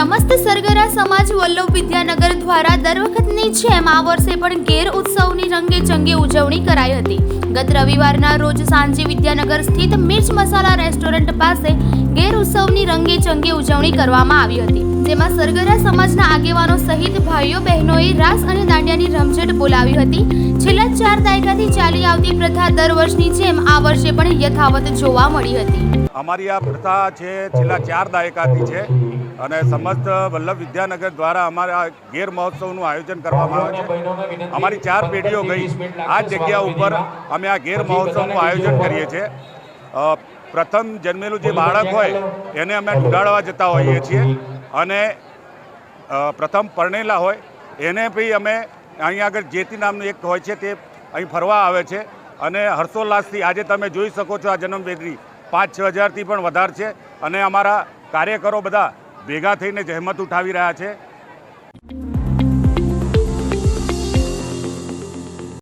સમસ્ત સરગરા સમાજ વલ્લભ વિદ્યાનગર દ્વારા દર વખતની જેમ આ વર્ષે પણ ગેર ઉત્સવની રંગે ચંગે ઉજવણી કરાઈ હતી. ગત રવિવારના રોજ સાંજે વિદ્યાનગર સ્થિત મિર્ચ મસાલા રેસ્ટોરન્ટ પાસે ગેર ઉત્સવની રંગે ચંગે ઉજવણી કરવામાં આવી હતી. જેમાં સરગરા સમાજના આગેવાનો સહિત ભાઈઓ, બહેનોએ રાસ અને દાંડિયાની રમઝટ બોલાવી હતી. છેલ્લા ચાર દાયકાથી ચાલી આવતી પ્રથા દર વર્ષની જેમ આ વર્ષે પણ યથાવત જોવા મળી હતી. અમારી આ પ્રથા છે છેલ્લા ચાર દાયકાથી છે. અને સમસ્ત વલ્લભ વિદ્યાનગર દ્વારા અમારા ગેર મહોત્સવનું આયોજન કરવામાં આવે છે. અમારી ચાર પેઢીઓ ગઈ. આ જગ્યા ઉપર અમે આ ગેર મહોત્સવનું આયોજન કરીએ છીએ. પ્રથમ જન્મેલું જે બાળક હોય, એને અમે ઢુંઢાડવા જતા હોઈએ છીએ. અને પ્રથમ પરણેલા હોય, એને બી અમે અહીંયા આગળ જેતી નામનું એક હોય છે, તે અહીં ફરવા આવે છે. અને હર્ષોલ્લાસથી આજે તમે જોઈ શકો છો, આ જન્મવેદી પાંચ છ હજારથી પણ વધારે છે. અને અમારા કાર્યકરો બધા ભેગા થઈને જહેમત ઉઠાવી રહ્યા છે.